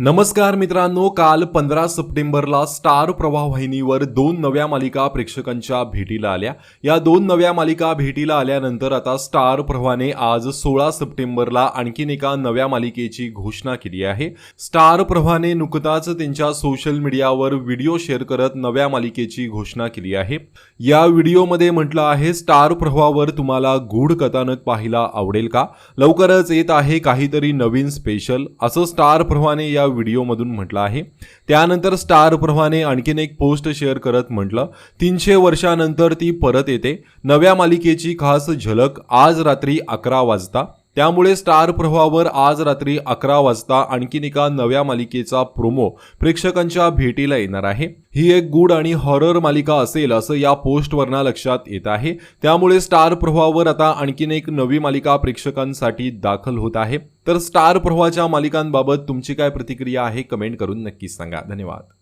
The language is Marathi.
नमस्कार मित्रांनो काल पंधरा सप्टेंबरला स्टार प्रवाह वाहिनीवर दोन नव्या मालिका प्रेक्षकांच्या भेटीला आल्या. या दोन नव्या मालिका भेटीला आल्यानंतर आता स्टार प्रवाहाने आज सोळा सप्टेंबरला आणखीन एका नव्या मालिकेची घोषणा केली आहे. स्टार प्रवाहाने नुकताच त्यांच्या सोशल मीडियावर व्हिडिओ शेअर करत नव्या मालिकेची घोषणा केली आहे. या व्हिडिओमध्ये म्हटलं आहे स्टार प्रवाहावर तुम्हाला गूढ कथानक पाहायला आवडेल का? लवकरच येत आहे काहीतरी नवीन स्पेशल. असं स्टार प्रवाहाने या व्हिडिओमधून म्हटलं आहे. त्यानंतर स्टार प्रभाने आणखीन एक पोस्ट शेअर करत म्हटलं तीनशे वर्षानंतर ती परत येते. नव्या मालिकेची खास झलक आज रात्री अकरा वाजता. त्यामुळे स्टार प्रवाहावर आज रात्री अकरा वाजता आणखीन एका नव्या मालिकेचा प्रोमो प्रेक्षकांच्या भेटीला येणार आहे. ही एक गुड आणि हॉरर मालिका असेल असं या पोस्टवरनं लक्षात येत आहे. त्यामुळे स्टार प्रवाहावर आता आणखीन एक नवी मालिका प्रेक्षकांसाठी दाखल होत आहे. तर स्टार प्रवाहाच्या मालिकांबाबत तुमची काय प्रतिक्रिया आहे कमेंट करून नक्कीच सांगा. धन्यवाद.